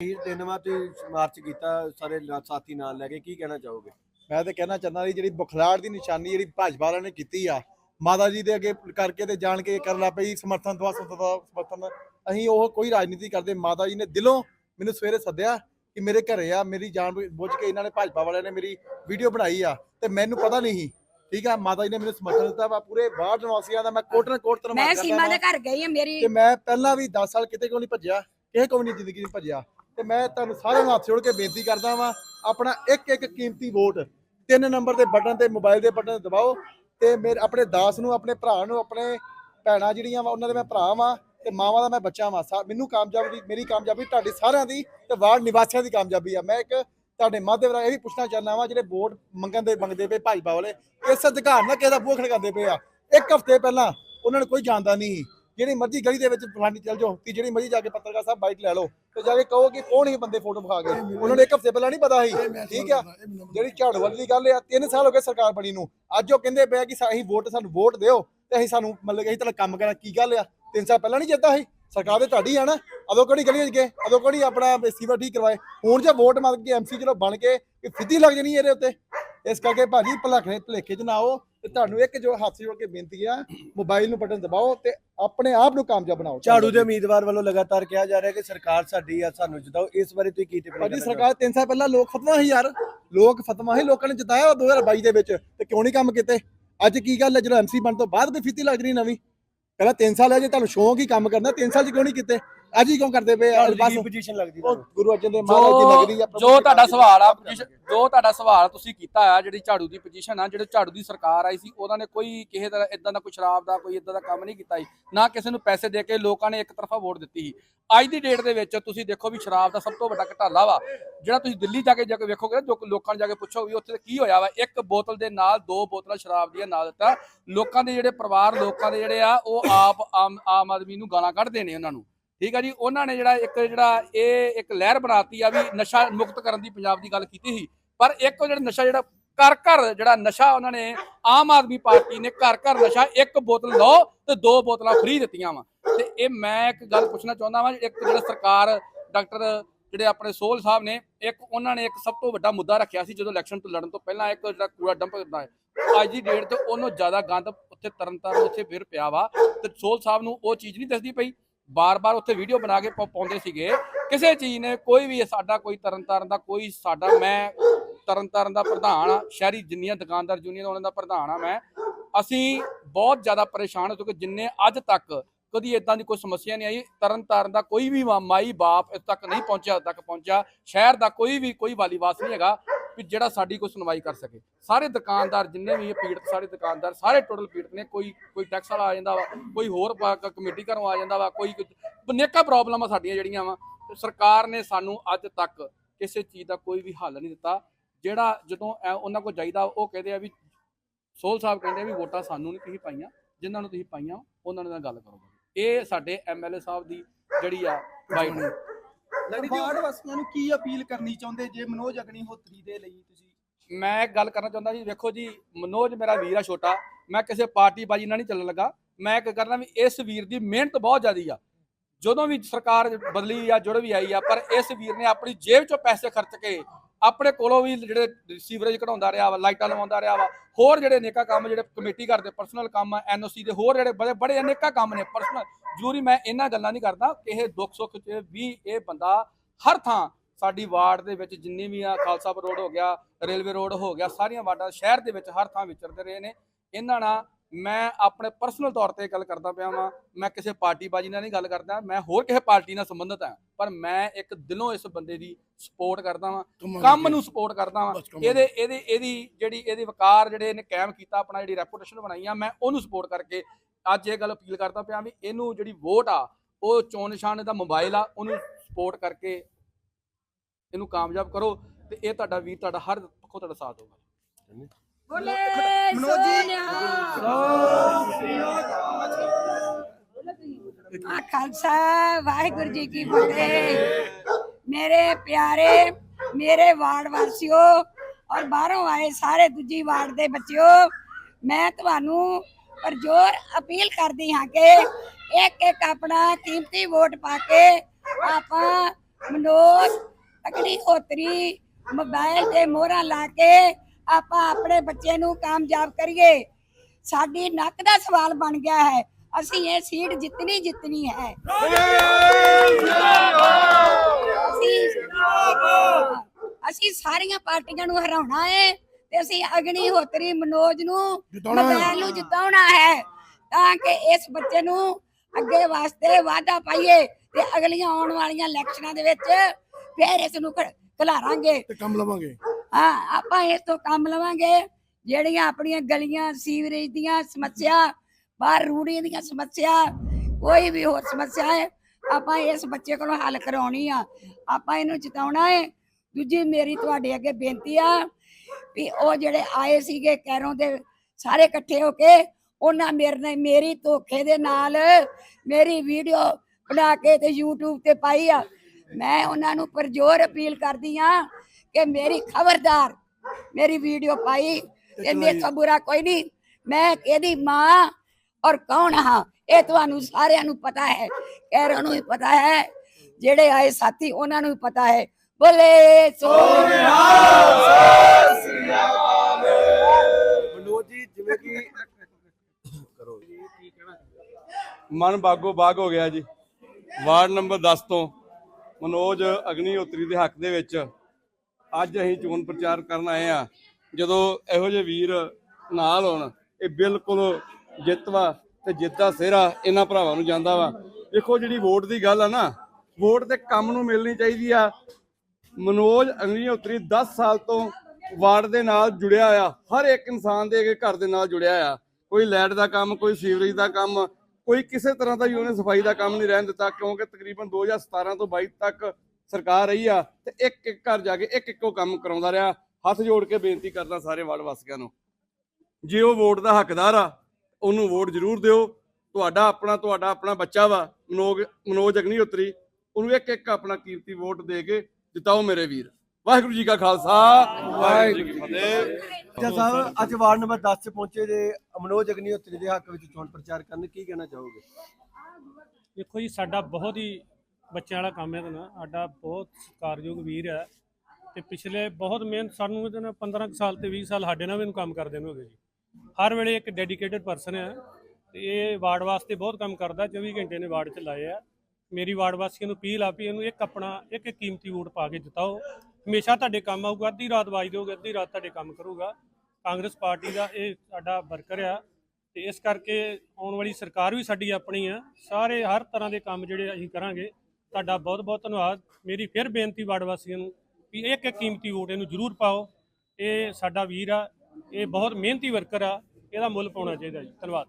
ਹੀਰ ਦਿਨ ਵਾ ਤੁਸੀਂ ਮਾਰਚ ਕੀਤਾ ਸਾਰੇ ਸਾਥੀ ਨਾਲ ਲੈ ਕੇ ਕੀ ਕਹਿਣਾ ਚਾਹੋਗੇ? ਮੈਂ ਤਾਂ ਕਹਿਣਾ ਚਾਹੁੰਦਾ ਵੀ ਜਿਹੜੀ ਬਖਲਾੜ ਦੀ ਨਿਸ਼ਾਨੀ ਜਿਹੜੀ ਭਾਜਪਾ ਵਾਲਿਆਂ ਨੇ ਕੀਤੀ ਆ ਮਾਤਾ ਜੀ ਦੇ ਅੱਗੇ ਕਰਕੇ ਤੇ ਜਾਣ ਕੇ ਕਰਨ ਪਈ ਸਮਰਥਨ ਦਵਾ ਸਮਰਥਨ ਅਸੀਂ ਉਹ ਕੋਈ ਰਾਜਨੀਤੀ ਕਰਦੇ ਮਾਤਾ ਜੀ ਨੇ ਦਿਲੋਂ ਮੈਨੂੰ ਸਵੇਰੇ ਸੱਦਿਆ ਕਿ ਮੇਰੇ ਘਰੇ ਆ ਮੇਰੀ ਜਾਣ ਬੁੱਝ ਕੇ ਇਹਨਾਂ ਨੇ ਭਾਜਪਾ ਵਾਲਿਆਂ ਨੇ ਮੇਰੀ ਵੀਡੀਓ ਬਣਾਈ ਆ ਤੇ ਮੈਨੂੰ ਪਤਾ ਨਹੀਂ ਸੀ। ਠੀਕ ਆ ਮਾਤਾ ਜੀ ਨੇ ਮੈਨੂੰ ਸਮਰਥਨ ਦਿੱਤਾ ਵਾ ਪੂਰੇ ਬਾਹਰ ਨਿਵਾਸੀਆਂ ਦਾ ਮੈਂ ਕੋਟ ਨਾ ਕੋਟ ਮੈਂ ਧੰਨਵਾਦ ਸੀਮਾ ਕਰਦਾ ਦੇ ਵਾਂ। ਘਰ ਗਈ ਆ ਮੇਰੀ। ਤੇ ਮੈਂ ਪਹਿਲਾਂ ਵੀ 10 ਸਾਲ ਕਿਤੇ ਕਿਉਂ ਨਹੀਂ ਭੱਜਿਆ ਕਿਸੇ ਕੋਈ ਨਹੀਂ ਜ਼ਿੰਦਗੀ ਨਹੀਂ ਭੱਜਿਆ। ਤੇ ਮੈਂ ਤੁਹਾਨੂੰ ਸਾਰਿਆਂ ਨੂੰ ਹੱਥ ਜੋੜ ਕੇ ਬੇਨਤੀ ਕਰਦਾ ਵਾਂ, ਆਪਣਾ ਇੱਕ ਇੱਕ ਕੀਮਤੀ ਵੋਟ ਤਿੰਨ ਨੰਬਰ ਦੇ ਬਟਨ ਤੇ, ਮੋਬਾਈਲ ਦੇ ਬਟਨ ਦਬਾਓ ਤੇ ਮੇਰੇ ਆਪਣੇ ਦਾਸ ਨੂੰ, ਆਪਣੇ ਭਰਾ ਨੂੰ, ਆਪਣੇ ਭੈਣਾਂ ਜਿਹੜੀਆਂ ਵਾ, ਉਹਨਾਂ ਦੇ ਮੈਂ ਭਰਾ ਵਾਂ ਤੇ ਮਾਵਾਂ ਦਾ ਮੈਂ ਬੱਚਾ ਵਾਂ। ਸਾ- ਮੈਨੂੰ ਕਾਮਯਾਬੀ, ਮੇਰੀ ਕਾਮਯਾਬੀ ਤੁਹਾਡੀ ਸਾਰਿਆਂ ਦੀ ਤੇ ਵਾਰਡ ਨਿਵਾਸੀਆਂ ਦੀ ਕਾਮਯਾਬੀ ਆ। ਮੈਂ ਇੱਕ ਤੁਹਾਡੇ ਮਾਧਿਅਮ ਰਾਹੀਂ ਇਹ ਵੀ ਪੁੱਛਣਾ ਚਾਹੁੰਦਾ ਵਾਂ, ਜਿਹੜੇ ਵੋਟ ਮੰਗਣ ਦੇ, ਮੰਗਦੇ ਪਏ ਭਾਜਪਾ ਵਾਲੇ, ਇਸ ਅਧਿਕਾਰ ਨਾਲ ਕਿਸੇ ਦਾ ਬੂਹ ਖੜਕਾਉਂਦੇ ਪਏ ਆ? ਇੱਕ ਹਫ਼ਤੇ ਪਹਿਲਾਂ ਉਹਨਾਂ ਨੂੰ ਕੋਈ ਜਾਣਦਾ ਨਹੀਂ। ਸੀ। ਜਿਹੜੀ ਮਰਜ਼ੀ ਗਲੀ ਦੇ ਵਿੱਚ ਫਲਾਨੀ ਚੱਲ ਜਾਓ ਕਿ ਜਿਹੜੀ ਮਰਜ਼ੀ ਜਾ ਕੇ ਪੱਤਰਕਾਰ ਸਾਹਿਬ ਬਾਈਟ ਲੈ ਲਓ ਤੇ ਜਾ ਕੇ ਕਹੋ ਕਿ ਕੌਣ ਹੀ ਬੰਦੇ ਫੋਟੋ ਵਿਖਾ ਗਏ ਉਹਨਾਂ ਨੂੰ ਇੱਕ ਹਫ਼ਤੇ ਪਹਿਲਾਂ ਨਹੀਂ ਪਤਾ ਸੀ। ਠੀਕ ਆ? ਜਿਹੜੀ ਝਾੜੂ ਵਾਲੀ ਦੀ ਗੱਲ ਆ 3 ਸਾਲ ਹੋ ਗਏ ਸਰਕਾਰ ਬਣੀ ਨੂੰ। ਅੱਜ ਉਹ ਕਹਿੰਦੇ ਪਏ ਕਿ ਅਸੀਂ ਵੋਟ ਸਾਨੂੰ ਵੋਟ ਦਿਓ ਤੇ ਅਸੀਂ ਸਾਨੂੰ ਮਤਲਬ ਕਿ ਅਸੀਂ ਤੁਹਾਡਾ ਕੰਮ ਕਰਨਾ ਕੀ ਗੱਲ ਆ? 3 ਸਾਲ ਪਹਿਲਾਂ ਨਹੀਂ ਜਿੱਤਾ ਸੀ। ਸਰਕਾਰ ਤੇ ਤੁਹਾਡੀ ਆ ਨਾ ਅਦੋਂ ਕਿਹੜੀ ਗਲੀਆਂ 'ਚ ਗਏ ਅਦੋਂ ਕਿਹੜੀ ਆਪਣਾ ਸੀਵਰ ਠੀਕ ਕਰਵਾਏ। ਹੁਣ ਜੇ ਵੋਟ ਮੰਗ ਕੇ ਐਮਸੀ ਚਲੋ ਬਣ ਕੇ ਕਿ ਫਿੱਦੀ ਲੱਗ ਜਣੀ ਇਹਦੇ ਉੱਤੇ। ਇਸ ਕਰਕੇ ਭਾਜੀ ਭਲੇਖੇ ਭਲੇਖੇ 'ਚ ਨਾ ਆਓ। ਤੇ ਤੁਹਾਨੂੰ ਇੱਕ ਜੋ ਹੱਥ ਜੋੜ ਕੇ ਬੇਨਤੀ ਆ ਮੋਬਾਈਲ ਨੂੰ ਬਟਨ ਦਬਾਓ ਤੇ ਆਪਣੇ ਆਪ ਨੂੰ ਕਾਮਯਾਬ ਬਣਾਓ। ਝਾੜੂ ਦੇ ਉਮੀਦਵਾਰ ਵੱਲੋਂ ਲਗਾਤਾਰ ਕਿਹਾ ਜਾ ਰਿਹਾ ਕਿ ਸਰਕਾਰ ਸਾਡੀ ਆ ਸਾਨੂੰ ਜਿਤਾਓ। ਇਸ ਬਾਰੇ ਤੁਸੀਂ ਕੀ ਟਿੱਪਣੀ ਭਾਜੀ ਸਰਕਾਰ 3 ਸਾਲ ਪਹਿਲਾਂ ਲੋਕ ਫਤਵਾ ਸੀ ਯਾਰ। ਲੋਕ ਫਤਵਾ ਸੀ ਲੋਕਾਂ ਨੇ ਜਿਤਾਇਆ 2022 ਦੇ ਵਿੱਚ। ਤੇ ਕਿਉਂ ਨਹੀਂ ਕੰਮ ਕੀਤੇ? ਅੱਜ ਕੀ ਗੱਲ ਹੈ ਜਦੋਂ ਐਮਸੀ ਬਣ ਤੋਂ ਬਾਅਦ ਕੋਈ ਫਿੱਤੀ ਲੱਗ ਰਹੀ ਨਵੀਂ। ਪਹਿਲਾਂ 3 ਸਾਲ ਹੈ ਜੇ ਤੁਹਾਨੂੰ ਸ਼ੌਂਕ ਹੀ ਕੰਮ ਕਰਨਾ 3 ਸਾਲ ਚ ਕਿਉਂ ਨਹੀਂ ਕੀਤੇ? ਅੱਜ ਹੀ ਕਿਉਂ ਕਰਦੇ ਪਏ ਆ? ਬਸ ਪੋਜੀਸ਼ਨ ਲੱਗਦੀ ਉਹ ਗੁਰੂ ਅਰਜਨ ਦੇਵ ਮਹਾਰਾਜ ਦੀ ਨਗਰੀ ਆ ਜੋ ਜੋ ਤੁਹਾਡਾ ਸਵਾਲ ਆ position- ਜੋ ਤੁਹਾਡਾ ਸਵਾਲ ਤੁਸੀਂ ਕੀਤਾ ਆ ਜਿਹੜੀ ਝਾੜੂ ਦੀ ਪੋਜੀਸ਼ਨ ਆ ਜਿਹੜੇ ਝਾੜੂ ਦੀ ਸਰਕਾਰ ਆਈ ਸੀ ਉਹਨਾਂ ਨੇ ਕੋਈ ਕਿਸੇ ਤਰ੍ਹਾਂ ਇਦਾਂ ਦਾ ਕੋਈ ਸ਼ਰਾਬ ਦਾ ਕੋਈ ਇਦਾਂ ਦਾ ਕੰਮ ਨਹੀਂ ਕੀਤਾ ਸੀ ਨਾ ਕਿਸੇ ਨੂੰ ਪੈਸੇ ਦੇ ਕੇ ਲੋਕਾਂ ਨੇ ਇੱਕ ਤਰਫਾ ਵੋਟ ਦਿੱਤੀ ਸੀ। ਅੱਜ ਦੀ ਡੇਟ ਦੇ ਵਿੱਚ ਤੁਸੀਂ ਦੇਖੋ ਵੀ ਸ਼ਰਾਬ ਦਾ ਸਭ ਤੋਂ ਵੱਡਾ ਘਟਾਲਾ ਵਾ ਜਿਹੜਾ ਤੁਸੀਂ ਦਿੱਲੀ ਜਾ ਕੇ ਜਾ ਕੇ ਵੇਖੋਗੇ ਜੋ ਲੋਕਾਂ ਨੂੰ ਜਾ ਕੇ ਪੁੱਛੋ ਵੀ ਉੱਥੇ ਕੀ ਹੋਇਆ ਵਾ ਇੱਕ ਬੋਤਲ ਦੇ ਨਾਲ ਦੋ ਬੋਤਲਾਂ ਸ਼ਰਾਬ ਦੀਆਂ ਨਾਲ ਦਿੱਤਾ ਲੋਕਾਂ ਦੇ ਜਿਹੜੇ ਪਰਿਵਾਰ ਲੋਕਾਂ ਦੇ ਜਿਹੜੇ ਆ ਉਹ ਆਪ ਆਮ ਆਮ ਆਦਮੀ ਨੂੰ ਗਾਲਾਂ ਕੱਢਦੇ ਨੇ ਉਹਨਾਂ ਨੂੰ। ਠੀਕ ਆ ਜੀ, ਉਹਨਾਂ ਨੇ ਜਿਹੜਾ ਇੱਕ ਜਿਹੜਾ ਇਹ ਇੱਕ ਲਹਿਰ ਬਣਾਤੀ ਆ ਵੀ ਨਸ਼ਾ ਮੁਕਤ ਕਰਨ ਦੀ ਪੰਜਾਬ ਦੀ ਗੱਲ ਕੀਤੀ ਸੀ। ਪਰ ਇੱਕ ਉਹ ਜਿਹੜਾ ਨਸ਼ਾ ਜਿਹੜਾ ਘਰ ਘਰ ਜਿਹੜਾ ਨਸ਼ਾ ਉਹਨਾਂ ਨੇ ਆਮ ਆਦਮੀ ਪਾਰਟੀ ਨੇ ਘਰ ਘਰ ਨਸ਼ਾ ਇੱਕ ਬੋਤਲ ਲਓ ਤੇ ਦੋ ਬੋਤਲਾਂ ਫ੍ਰੀ ਦਿੱਤੀਆਂ ਵਾ। ਤੇ ਇਹ ਮੈਂ ਇੱਕ ਗੱਲ ਪੁੱਛਣਾ ਚਾਹੁੰਦਾ ਵਾਂ, ਇੱਕ ਜਿਹੜਾ ਸਰਕਾਰ ਡਾਕਟਰ ਜਿਹੜੇ ਆਪਣੇ ਸੋਹਲ ਸਾਹਿਬ ਨੇ, ਇੱਕ ਉਹਨਾਂ ਨੇ ਇੱਕ ਸਭ ਤੋਂ ਵੱਡਾ ਮੁੱਦਾ ਰੱਖਿਆ ਸੀ ਜਦੋਂ ਇਲੈਕਸ਼ਨ ਤੋਂ ਲੜਨ ਤੋਂ ਪਹਿਲਾਂ ਇੱਕ ਜਿਹੜਾ ਕੂੜਾ ਡੰਪ ਕਰਦਾ ਹੈ। ਅੱਜ ਦੀ ਡੇਟ ਤੇ ਉਹਨੂੰ ਜ਼ਿਆਦਾ ਗੰਦ ਉੱਥੇ ਤਰਨਤਾਰਨ ਉੱਥੇ ਫਿਰ ਪਿਆ ਵਾ। ਤੇ ਸੋਹਲ ਸਾਹਿਬ ਨੂੰ ਉਹ ਚੀਜ਼ ਨਹੀਂ ਦੱਸਦੀ ਪਈ। ਬਾਰ-ਬਾਰ ਉੱਥੇ ਵੀਡੀਓ ਬਣਾ ਕੇ ਪਾ- ਪਾਉਂਦੇ ਸੀਗੇ। ਕਿਸੇ ਚੀਜ਼ ਨੇ ਕੋਈ ਵੀ ਸਾਡਾ ਕੋਈ ਤਰਨਤਾਰਨ ਦਾ, ਕੋਈ ਸਾਡਾ, ਮੈਂ ਤਰਨਤਾਰਨ ਦਾ ਪ੍ਰਧਾਨ ਆ ਸ਼ਹਿਰੀ ਜਿੰਨੀਆਂ ਦੁਕਾਨਦਾਰ ਯੂਨੀਅਨ ਉਹਨਾਂ ਦਾ ਪ੍ਰਧਾਨ ਆ ਮੈਂ। ਅਸੀਂ ਬਹੁਤ ਜ਼ਿਆਦਾ ਪਰੇਸ਼ਾਨ ਹੋ ਚੁੱਕੇ ਜਿੰਨੇ ਅੱਜ ਤੱਕ ਕਦੀ ਇਦਾਂ ਦੀ ਕੋਈ ਸਮੱਸਿਆ ਨਹੀਂ ਆਈ। ਤਰਨਤਾਰਨ ਦਾ ਕੋਈ ਵੀ ਮਾਈ ਬਾਪ ਇੱਥੇ ਤੱਕ ਨਹੀਂ ਪਹੁੰਚਿਆ, ਤੱਕ ਪਹੁੰਚਿਆ। ਸ਼ਹਿਰ ਦਾ ਕੋਈ ਵੀ, ਕੋਈ ਵਾਲੀਵਾਸ ਨਹੀਂ ਹੈਗਾ। ਵੀ ਜਿਹੜਾ ਸਾਡੀ ਕੋਈ ਸੁਣਵਾਈ ਕਰ ਸਕੇ। ਸਾਰੇ ਦੁਕਾਨਦਾਰ ਜਿੰਨੇ ਵੀ ਇਹ ਪੀੜਤ, ਸਾਰੇ ਦੁਕਾਨਦਾਰ, ਸਾਰੇ ਟੋਟਲ ਪੀੜਤ ਨੇ, ਕੋਈ ਕੋਈ ਟੈਕਸ ਵਾਲਾ ਆ ਜਾਂਦਾ ਵਾ, ਕੋਈ ਹੋਰ ਕਮੇਟੀ ਘਰੋਂ ਆ ਜਾਂਦਾ ਵਾ, ਕੋਈ ਕੁਝ- ਅਨੇਕਾਂ ਪ੍ਰੋਬਲਮਾਂ ਸਾਡੀਆਂ ਜਿਹੜੀਆਂ ਵਾ। ਸਰਕਾਰ ਨੇ ਸਾਨੂੰ ਅੱਜ ਤੱਕ ਕਿਸੇ ਚੀਜ਼ ਦਾ ਕੋਈ ਵੀ ਹੱਲ ਨਹੀਂ ਦਿੱਤਾ। ਜਿਹੜਾ ਜਦੋਂ ਉਹਨਾਂ ਕੋਲ ਜਾਈਦਾ, ਉਹ ਕਹਿੰਦੇ ਆ ਵੀ ਸੋਲ ਸਾਹਿਬ ਕਹਿੰਦੇ ਵੀ ਵੋਟਾਂ ਸਾਨੂੰ ਨਹੀਂ ਤੁਸੀਂ ਪਾਈਆਂ, ਜਿਨ੍ਹਾਂ ਨੂੰ ਤੁਸੀਂ ਪਾਈਆਂ, ਉਹਨਾਂ ਨਾਲ ਗੱਲ ਕਰੋ। ਇਹ ਸਾਡੇ ਐਮਐਲਏ ਸਾਹਿਬ ਦੀ ਜਿਹੜੀ ਆ ਵਾਰਡ ਵਾਸੀਆਂ ਨੂੰ ਕੀ ਅਪੀਲ ਕਰਨੀ ਚਾਹੁੰਦੇ? ਜੇ ਮਨੋਜ ਅਗਨੀ ਹੋਤਰੀ ਦੇ ਲਈ ਤੁਸੀਂ ਮੈਂ ਇੱਕ ਗੱਲ ਕਰਨਾ ਚਾਹੁੰਦਾ ਜੀ ਵੇਖੋ ਜੀ ਮਨੋਜ ਮੇਰਾ ਵੀਰ ਆ ਛੋਟਾ। ਮੈਂ ਕਿਸੇ ਪਾਰਟੀ ਬਾਜੀ ਨਾਲ ਨਹੀਂ ਚੱਲਣ ਲੱਗਾ। ਮੈਂ ਇੱਕ ਕਰਨਾ ਵੀ ਇਸ ਵੀਰ ਦੀ ਮਿਹਨਤ ਬਹੁਤ ਜ਼ਿਆਦੀ ਆ। ਜਦੋਂ ਵੀ ਸਰਕਾਰ ਬਦਲੀ ਆ ਜਦੋਂ ਵੀ ਆਈ ਆ ਪਰ ਇਸ ਵੀਰ ਨੇ ਆਪਣੀ ਜੇਬ ਚੋਂ ਪੈਸੇ ਖਰਚ ਕੇ ਆਪਣੇ ਕੋਲੋਂ ਵੀ ਜਿਹੜੇ ਸੀਵਰੇਜ ਕਢਾਉਂਦਾ ਰਿਹਾ ਵਾ, ਲਾਈਟਾਂ ਲਵਾਉਂਦਾ ਰਿਹਾ ਵਾ, ਹੋਰ ਜਿਹੜੇ ਅਨੇਕਾਂ ਕੰਮ ਜਿਹੜੇ ਕਮੇਟੀ ਕਰਦੇ ਪਰਸਨਲ ਕੰਮ ਆ ਐਨਓਸੀ ਦੇ ਹੋਰ ਜਿਹੜੇ ਬੜੇ ਬੜੇ ਅਨੇਕਾਂ ਕੰਮ ਨੇ ਪਰਸਨਲ ਜ਼ਰੂਰੀ ਮੈਂ ਇਹਨਾਂ ਗੱਲਾਂ ਨਹੀਂ ਕਰਦਾ, ਕਿ ਇਹ ਦੁੱਖ ਸੁੱਖ 'ਚ ਵੀ ਇਹ ਬੰਦਾ ਹਰ ਥਾਂ ਸਾਡੀ ਵਾਰਡ ਦੇ ਵਿੱਚ ਜਿੰਨੀ ਵੀ ਆ, ਖਾਲਸਾ ਰੋਡ ਹੋ ਗਿਆ, ਰੇਲਵੇ ਰੋਡ ਹੋ ਗਿਆ, ਸਾਰੀਆਂ ਵਾਰਡਾਂ ਸ਼ਹਿਰ ਦੇ ਵਿੱਚ ਹਰ ਥਾਂ ਵਿਚਰਦੇ ਰਹੇ ਨੇ, ਇਹਨਾਂ ਨਾਲ ਮੈਂ ਆਪਣੇ ਪਰਸਨਲ ਤੌਰ ਤੇ ਗੱਲ ਕਰਦਾ ਪਿਆ ਵਾਂ ਮੈਂ ਕਿਸੇ ਪਾਰਟੀ ਬਾਜੀ ਨਾਲ ਨਹੀਂ ਗੱਲ ਕਰਦਾ ਮੈਂ ਹੋਰ ਕਿਸੇ ਪਾਰਟੀ ਨਾਲ ਸੰਬੰਧਿਤ ਹਾਂ ਪਰ ਮੈਂ ਇੱਕ ਦਿਲੋਂ ਇਸ ਬੰਦੇ ਦੀ ਸਪੋਰਟ ਕਰਦਾ ਵਾਂ ਕੰਮ ਨੂੰ ਸਪੋਰਟ ਕਰਦਾ ਵਾਂ ਇਹਦੇ ਇਹਦੇ ਇਹਦੀ ਜਿਹੜੀ ਇਹਦੀ ਵਕਾਰ ਜਿਹੜੇ ਇਹਨੇ ਕਾਇਮ ਕੀਤਾ ਆਪਣਾ ਜਿਹੜੀ ਰੈਪੂਟੇਸ਼ਨ ਬਣਾਈ ਆ ਮੈਂ ਉਹਨੂੰ ਸਪੋਰਟ ਕਰਕੇ ਅੱਜ ਇਹ ਗੱਲ ਅਪੀਲ ਕਰਦਾ ਪਿਆ ਵੀ ਇਹਨੂੰ ਜਿਹੜੀ ਵੋਟ ਆ ਉਹ ਚੋਣ ਨਿਸ਼ਾਨ ਦਾ ਮੋਬਾਈਲ ਆ ਉਹਨੂੰ ਸਪੋਰਟ ਕਰਕੇ ਇਹਨੂੰ ਕਾਮਯਾਬ ਕਰੋ ਤੇ ਇਹ ਤੁਹਾਡਾ ਵੀਰ ਤੁਹਾਡਾ ਹਰ ਪੱਖੋਂ ਤੁਹਾਡਾ ਸਾਥ ਹੋਊਗਾ ਬੋਲੇ ਮਨੋਜ ਜੀ। ਆ ਖਾਲਸਾ, ਵਾਹਿਗੁਰੂ ਜੀ ਕੀ ਫਤਿਹ। ਮੇਰੇ ਪਿਆਰੇ, ਮੇਰੇ ਵਾਰਡ ਵਾਸੀਓ ਔਰ ਬਾਹਰੋਂ ਆਏ ਸਾਰੇ ਦੂਜੀ ਵਾਰਡ ਦੇ ਬੱਚਿਓ, ਮੈਂ ਤੁਹਾਨੂੰ ਪਰਜੋਰ ਅਪੀਲ ਕਰਦੀ ਹਾਂ ਕਿ ਇੱਕ ਇੱਕ ਆਪਣਾ ਕੀਮਤੀ ਵੋਟ ਪਾ ਕੇ ਆਪਾਂ ਮਨੋਜ ਅਗਲੀ ਹੋਤਰੀ ਮੋਬਾਈਲ ਤੇ ਮੋਹਰਾਂ ਲਾ ਕੇ ਆਪਾਂ ਆਪਣੇ ਬੱਚੇ ਨੂੰ ਕਾਮਯਾਬ ਕਰੀਏ। ਸਾਡੀ ਨੱਕ ਦਾ ਸਵਾਲ ਬਣ ਗਿਆ ਹੈ। ਅਸੀਂ ਇਹ ਸੀਟ ਜਿੱਤਣੀ ਜਿੱਤਣੀ ਹੈ। ਅਸੀਂ ਸਾਰੀਆਂ ਪਾਰਟੀਆਂ ਨੂੰ ਹਰਾਉਣਾ ਹੈ ਤੇ ਅਸੀਂ ਅਗਨੀ ਹੋਤਰੀ ਮਨੋਜ ਨੂੰ ਮੋਬਾਈਲ ਨੂੰ ਜਿਤਾਉਣਾ ਹੈ ਤਾਂ ਕਿ ਇਸ ਬੱਚੇ ਨੂੰ ਅੱਗੇ ਵਾਸਤੇ ਵਾਅਦਾ ਪਾਈਏ ਤੇ ਅਗਲੀਆਂ ਆਉਣ ਵਾਲੀਆਂ ਇਲੈਕਸ਼ਨਾਂ ਦੇ ਵਿੱਚ ਫੇਰ ਇਸ ਨੂੰ ਖਿਲਾਰਾਂਗੇ ਤੇ ਕੰਮ ਲਵਾਂਗੇ। ਹਾਂ ਆਪਾਂ ਇਸ ਤੋਂ ਕੰਮ ਲਵਾਂਗੇ। ਜਿਹੜੀਆਂ ਆਪਣੀਆਂ ਗਲੀਆਂ, ਸੀਵਰੇਜ ਦੀਆਂ ਸਮੱਸਿਆ, ਬਾਹਰ ਰੂੜੀਆਂ ਦੀਆਂ ਸਮੱਸਿਆ, ਕੋਈ ਵੀ ਹੋਰ ਸਮੱਸਿਆ ਹੈ, ਆਪਾਂ ਇਸ ਬੱਚੇ ਕੋਲੋਂ ਹੱਲ ਕਰਾਉਣੀ ਆ। ਆਪਾਂ ਇਹਨੂੰ ਜਿਤਾਉਣਾ ਹੈ। ਦੂਜੀ ਮੇਰੀ ਤੁਹਾਡੇ ਅੱਗੇ ਬੇਨਤੀ ਆ ਵੀ ਉਹ ਜਿਹੜੇ ਆਏ ਸੀਗੇ ਕੈਰੋਂ ਦੇ, ਸਾਰੇ ਇਕੱਠੇ ਹੋ ਕੇ ਉਹਨਾਂ ਮੇਰੇ ਨੇ ਮੇਰੀ ਧੋਖੇ ਦੇ ਨਾਲ ਮੇਰੀ ਵੀਡੀਓ ਬਣਾ ਕੇ ਤੇ YouTube ਤੇ ਪਾਈ ਆ। ਮੈਂ ਉਹਨਾਂ ਨੂੰ ਪਰਜੋਰ ਅਪੀਲ ਕਰਦੀ ਆ ਕਿ ਮੇਰੀ ਖਬਰਦਾਰ ਮੇਰੀ ਵੀਡੀਓ ਪਾਈ ਤੇ ਮੇਰੇ ਤੋਂ ਬੁਰਾ ਕੋਈ ਨਹੀਂ। ਮੈਂ ਕਿਹਦੀ ਮਾਂ ਔਰ ਕੌਣ ਹਾਂ? ਇਹ ਤੁਹਾਨੂੰ ਸਾਰਿਆਂ ਨੂੰ ਪਤਾ ਹੈ। ਕੈਰੋਂ ਨੂੰ ਵੀ ਪਤਾ ਹੈ। ਜਿਹੜੇ ਆਏ ਸਾਥੀ ਉਹਨਾਂ ਨੂੰ ਵੀ ਪਤਾ ਹੈ। ਬੋਲੇ ਸੋ ਮਨੋਜ ਜੀ ਜਿਵੇਂ ਕਿ ਮਨ ਬਾਗੋ ਬਾਗ ਹੋ ਗਿਆ ਜੀ। ਵਾਰਡ ਨੰਬਰ 10 ਤੋਂ ਮਨੋਜ ਅਗਨੀਹੋਤਰੀ ਦੇ ਹੱਕ ਦੇ ਵਿੱਚ ਅੱਜ ਅਸੀਂ ਚੋਣ ਪ੍ਰਚਾਰ ਕਰਨ ਆਏ ਆ ਜਦੋਂ ਇਹੋ ਜਿਹੇ ਵੀਰ ਨਾਲ ਹੋਣ, ਇਹ ਬਿਲਕੁਲ ਜਿੱਤ ਵਾ ਤੇ ਜਿੱਤ ਸਿਹਰਾ ਇਹਨਾਂ ਭਰਾਵਾਂ ਨੂੰ ਜਾਂਦਾ ਵਾ। ਦੇਖੋ ਜਿਹੜੀ ਵੋਟ ਦੀ ਗੱਲ ਆ ਨਾ, ਵੋਟ ਤੇ ਕੰਮ ਨੂੰ ਮਿਲਣੀ ਚਾਹੀਦੀ ਆ। ਮਨੋਜ ਅਗਨੀਹੋਤਰੀ 10 ਸਾਲ ਤੋਂ ਵਾਰਡ ਦੇ ਨਾਲ ਜੁੜਿਆ ਆ, ਹਰ ਇੱਕ ਇਨਸਾਨ ਦੇ ਘਰ ਦੇ ਨਾਲ ਜੁੜਿਆ ਆ। ਕੋਈ ਲਾਈਟ ਦਾ ਕੰਮ, ਕੋਈ ਸੀਵਰੇਜ ਦਾ ਕੰਮ, ਕੋਈ ਕਿਸੇ ਤਰ੍ਹਾਂ ਦਾ ਯੂਨੀਅਨ ਸਫ਼ਾਈ ਦਾ ਕੰਮ ਨਹੀਂ ਰਹਿਣ ਦਿੱਤਾ, ਕਿਉਂਕਿ ਤਕਰੀਬਨ 2017 ਤੋਂ 22 ਤੱਕ ਸਰਕਾਰ ਰਹੀ ਆ ਤੇ ਇੱਕ ਇੱਕ ਘਰ ਜਾ ਕੇ ਇੱਕ ਇੱਕੋ ਕੰਮ ਕਰਾਉਂਦਾ ਰਿਹਾ। ਹੱਥ ਜੋੜ ਕੇ ਬੇਨਤੀ ਕਰਦਾ ਸਾਰੇ ਵਾਰਡ ਵਾਸੀਆਂ ਨੂੰ। ਜੇ ਉਹ ਵੋਟ ਦਾ ਹੱਕਦਾਰ ਆ ਉਹਨੂੰ ਵੋਟ ਜ਼ਰੂਰ ਦਿਓ। ਤੁਹਾਡਾ ਆਪਣਾ ਤੁਹਾਡਾ ਆਪਣਾ ਬੱਚਾ ਵਾ ਮਨੋਜ ਮਨੋਜ ਅਗਨੀਹੋਤਰੀ ਉਹਨੂੰ ਇੱਕ ਇੱਕ ਆਪਣਾ ਕੀਮਤੀ ਵੋਟ ਦੇ ਕੇ ਜਿਤਾਓ ਮੇਰੇ ਵੀਰ। ਵਾਹਿਗੁਰੂ ਜੀ ਕਾ ਖਾਲਸਾ ਵਾਹਿਗੁਰੂ ਜੀ ਕੀ ਫਤਿਹ। ਜੱਜ ਸਾਹਿਬ ਅੱਜ ਵਾਰਡ ਨੰਬਰ 10 ਚ ਪਹੁੰਚੇ ਜੇ ਮਨੋਜ ਅਗਨੀਹੋਤਰੀ ਦੇ ਹੱਕ ਵਿੱਚ ਚੋਣ ਪ੍ਰਚਾਰ ਕਰਨ ਕੀ ਕਹਿਣਾ ਚਾਹੋਗੇ? ਦੇਖੋ ਜੀ ਸਾਡਾ ਬਹੁਤ ਹੀ ਬੱਚਿਆਂ ਵਾਲਾ ਕੰਮ ਹੈ ਨਾਲ। ਸਾਡਾ ਬਹੁਤ ਸਤਿਕਾਰਯੋਗ ਵੀਰ ਹੈ। ਤੇ ਪਿਛਲੇ ਬਹੁਤ ਮਿਹਨਤ ਸਾਨੂੰ ਇਹਦੇ ਨਾਲ 15 ਕੁ ਸਾਲ ਤੇ 20 ਸਾਲ ਸਾਡੇ ਨਾਲ ਵੀ ਇਹਨੂੰ ਕੰਮ ਕਰਦੇ ਨੇ ਹੋ ਗਏ ਜੀ। ਹਰ ਵੇਲੇ ਇੱਕ ਡੈਡੀਕੇਟਿਡ ਪਰਸਨ ਹੈ। ਤੇ ਇਹ ਵਾਰਡ ਵਾਸਤੇ ਬਹੁਤ ਕੰਮ ਕਰਦਾ 24 ਘੰਟੇ ਨੇ ਵਾਰਡ 'ਚ ਲਾਏ ਆ। ਮੇਰੀ ਵਾਰਡ ਵਾਸੀਆਂ ਨੂੰ ਅਪੀਲ ਆ ਵੀ ਇਹਨੂੰ ਇੱਕ ਆਪਣਾ, ਇੱਕ ਇੱਕ ਕੀਮਤੀ ਵੋਟ ਪਾ ਕੇ ਜਿਤਾਓ। ਹਮੇਸ਼ਾ ਤੁਹਾਡੇ ਕੰਮ ਆਊਗਾ, ਅੱਧੀ ਰਾਤ ਵਾਜ ਦਿਓਗੇ, ਅੱਧੀ ਰਾਤ ਤੁਹਾਡੇ ਕੰਮ ਕਰੂਗਾ। ਕਾਂਗਰਸ ਪਾਰਟੀ ਦਾ ਇਹ ਸਾਡਾ ਵਰਕਰ ਆ। ਤੇ ਇਸ ਕਰਕੇ ਆਉਣ ਵਾਲੀ ਸਰਕਾਰ ਵੀ ਸਾਡੀ ਆਪਣੀ ਆ। ਸਾਰੇ, ਹਰ ਤਰ੍ਹਾਂ ਦੇ ਕੰਮ ਜਿਹੜੇ ਅਸੀਂ ਕਰਾਂਗੇ, ਤੁਹਾਡਾ ਬਹੁਤ ਬਹੁਤ ਧੰਨਵਾਦ। ਮੇਰੀ ਫਿਰ ਬੇਨਤੀ ਵਾਰਡ ਵਾਸੀਆਂ ਨੂੰ ਵੀ ਇੱਕ ਇੱਕ ਕੀਮਤੀ ਵੋਟ ਇਹਨੂੰ ਜ਼ਰੂਰ ਪਾਓ। ਇਹ ਸਾਡਾ ਵੀਰ ਆ, ਇਹ ਬਹੁਤ ਮਿਹਨਤੀ ਵਰਕਰ ਆ, ਇਹਦਾ ਮੁੱਲ ਪਾਉਣਾ ਚਾਹੀਦਾ ਜੀ। ਧੰਨਵਾਦ।